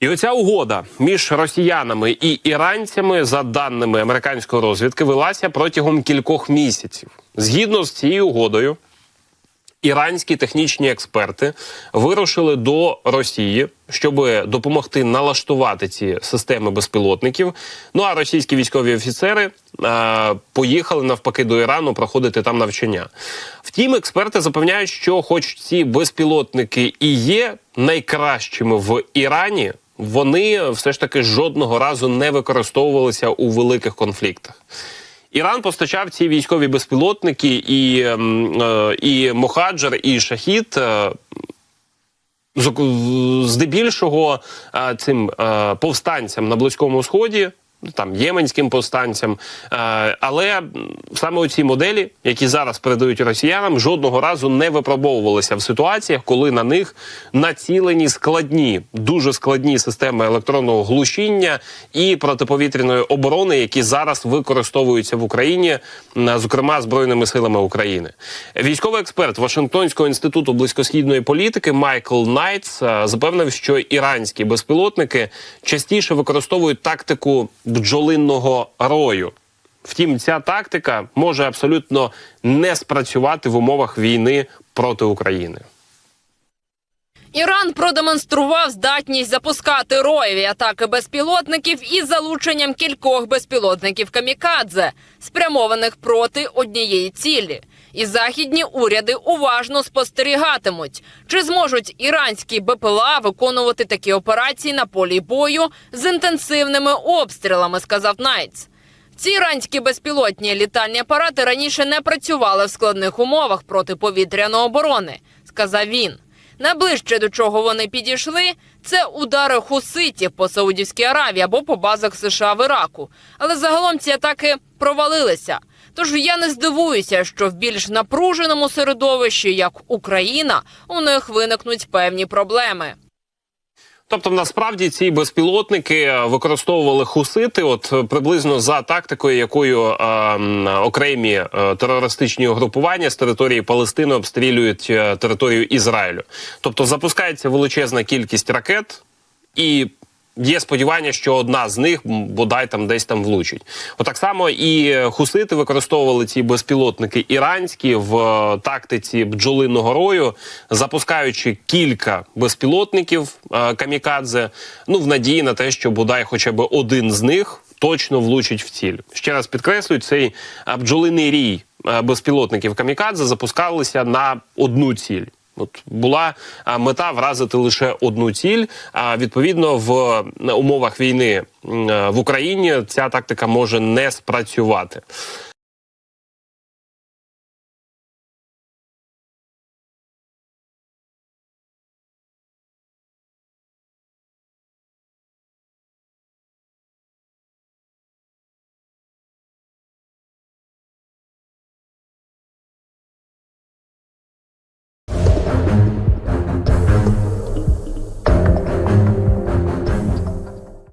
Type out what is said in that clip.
І оця угода між росіянами і іранцями, за даними американської розвідки, велася протягом кількох місяців. Згідно з цією угодою, іранські технічні експерти вирушили до Росії, щоб допомогти налаштувати ці системи безпілотників. Ну а російські військові офіцери е, поїхали навпаки до Ірану проходити там навчання. Втім, експерти запевняють, що, хоч ці безпілотники і є найкращими в Ірані, вони все ж таки жодного разу не використовувалися у великих конфліктах. Іран постачав ці військові безпілотники і, ем, е, і Мохаджер, і Шахід. е, здебільшого е, цим е, повстанцям на Близькому Сході, там єменським повстанцям. Е, Але саме оці моделі, які зараз передають росіянам, жодного разу не випробовувалися в ситуаціях, коли на них націлені складні, дуже складні системи електронного глушіння і протиповітряної оборони, які зараз використовуються в Україні, зокрема збройними силами України. Військовий експерт Вашингтонського інституту близькосхідної політики Майкл Найтс е, запевнив, що іранські безпілотники частіше використовують тактику бджолинного рою. Втім, ця тактика може абсолютно не спрацювати в умовах війни проти України. Іран продемонстрував здатність запускати роєві атаки безпілотників із залученням кількох безпілотників камікадзе, спрямованих проти однієї цілі. І західні уряди уважно спостерігатимуть, чи зможуть іранські БПЛА виконувати такі операції на полі бою з інтенсивними обстрілами, сказав Найтс. Ці іранські безпілотні літальні апарати раніше не працювали в складних умовах протиповітряної оборони, сказав він. Найближче до чого вони підійшли, це удари хуситів по Саудівській Аравії або по базах США в Іраку. Але загалом ці атаки провалилися. Тож я не здивуюся, що в більш напруженому середовищі, як Україна, у них виникнуть певні проблеми. Тобто, насправді ці безпілотники е, використовували хусити, от е, приблизно за тактикою, якою е, окремі е, терористичні угрупування з території Палестини обстрілюють е, територію Ізраїлю. Тобто запускається величезна кількість ракет і. Є сподівання, що одна з них бодай там десь там влучить. Отак само і е, хусити використовували ці безпілотники іранські в е, тактиці бджолиного рою, запускаючи кілька безпілотників е, камікадзе. Ну в надії на те, що бодай хоча б один з них точно влучить в ціль. Ще раз підкреслюю, цей бджолиний рій безпілотників камікадзе запускалися на одну ціль. От була мета вразити лише одну ціль. А відповідно, в умовах війни е, в Україні ця тактика може не спрацювати.